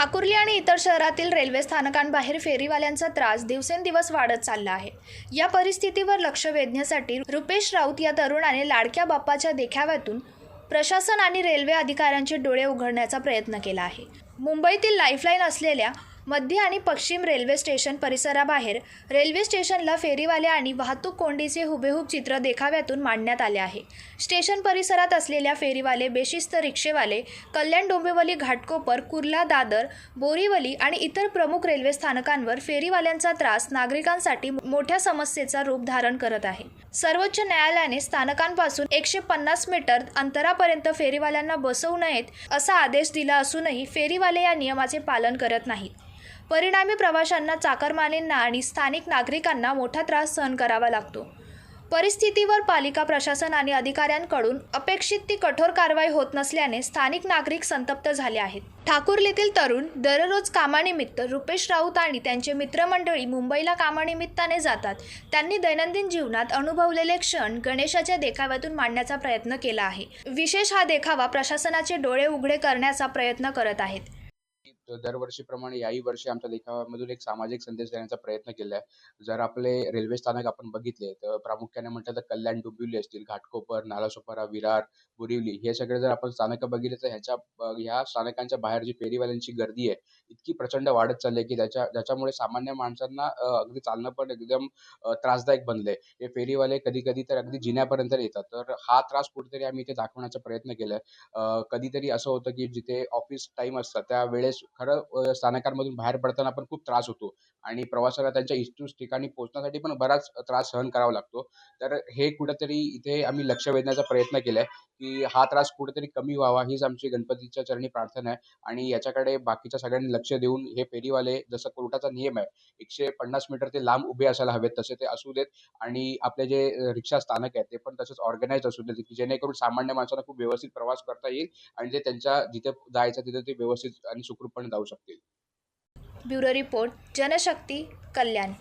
ठाकुर्ली आणि इतर शहरातील रेल्वे स्थानकांबाहेर फेरीवाल्यांचा त्रास दिवसेंदिवस वाढत चालला आहे. या परिस्थितीवर लक्ष वेधण्यासाठी रुपेश राऊत या तरुणाने लाडक्या बाप्पाच्या देखाव्यातून प्रशासन आणि रेल्वे अधिकाऱ्यांचे डोळे उघडण्याचा प्रयत्न केला आहे. मुंबईतील लाईफलाईन असलेल्या मध्य आणि पश्चिम रेल्वे स्टेशन परिसराबाहेर रेल्वे स्टेशनला फेरीवाले आणि वाहतूक कोंडीचे हुबेहूब चित्र देखाव्यातून मांडण्यात आले आहे. स्टेशन परिसरात असलेल्या फेरीवाले बेशिस्त रिक्षेवाले कल्याण डोंबिवली घाटकोपर कुर्ला दादर बोरीवली आणि इतर प्रमुख रेल्वे स्थानकांवर फेरीवाल्यांचा त्रास नागरिकांसाठी मोठ्या समस्येचा रूप धारण करत आहे. सर्वोच्च न्यायालयाने स्थानकांपासून एकशे पन्नास मीटर अंतरापर्यंत फेरीवाल्यांना बसवू नयेत असा आदेश दिला असूनही फेरीवाले या नियमाचे पालन करत नाहीत. परिणामी प्रवाशांना चाकरमानींना आणि स्थानिक नागरिकांना मोठा त्रास सहन करावा लागतो. परिस्थितीवर पालिका प्रशासन आणि अधिकाऱ्यांकडून अपेक्षित ती कठोर कारवाई होत नसल्याने स्थानिक नागरिक संतप्त झाले आहेत. ठाकुर्लीतील तरुण दररोज कामानिमित्त रुपेश राऊत आणि त्यांचे मित्रमंडळी मुंबईला कामानिमित्ताने जातात. त्यांनी दैनंदिन जीवनात अनुभवलेले क्षण गणेशाच्या देखाव्यातून मांडण्याचा प्रयत्न केला आहे. विशेष हा देखावा प्रशासनाचे डोळे उघडे करण्याचा प्रयत्न करत आहेत. दरवर्षीप्रमाणे याही वर्षी आमच्या लेखामधून एक सामाजिक संदेश देण्याचा प्रयत्न केला आहे. जर आपले रेल्वे स्थानक आपण बघितले तर प्रामुख्याने म्हटलं तर कल्याण डोंबिवली असतील घाटकोपर नालासोपारा विरार बोरिवली हे सगळे जर आपण स्थानकं बघितले तर ह्याच्या ह्या स्थानकांच्या बाहेर जी फेरीवाल्यांची गर्दी आहे इतकी प्रचंड वाढत चालली की त्याच्या ज्याच्यामुळे सामान्य माणसांना अगदी चालणं पण एकदम त्रासदायक बनले हे फेरीवाले कधी कधी तर अगदी जिन्यापर्यंत येतात. तर हा त्रास कुठेतरी आम्ही इथे दाखवण्याचा प्रयत्न केलाय कधीतरी असं होतं की जिथे ऑफिस टाइम असतात त्या वेळेस खरं स्थानकांमधून बाहेर पडताना पण खूप त्रास होतो. आणि प्रवाशाला त्यांच्या इष्टूस ठिकाणी पोहोचण्यासाठी पण बराच त्रास सहन करावा लागतो. तर हे कुठंतरी इथे आम्ही लक्ष वेधण्याचा प्रयत्न केलाय की हा त्रास कुठेतरी कमी व्हावा हीच आमची गणपतीच्या चरणी प्रार्थना आहे. आणि याच्याकडे बाकीच्या सगळ्यांनी लक्ष देऊन हे फेरीवाले जसं कोर्टाचा नियम आहे एकशे पन्नास मीटर ते लांब उभे असायला हवेत तसे ते असू देत. आणि आपले जे रिक्षा स्थानक आहे ते पण तसंच ऑर्गनाईज असू देत की जेणेकरून सामान्य माणसांना खूप व्यवस्थित प्रवास करता येईल. आणि ते त्यांच्या जिथे जायचं तिथे ते व्यवस्थित आणि सुखरूपपणे जाऊ शकतील. Bureau report Janshakti Kalyan.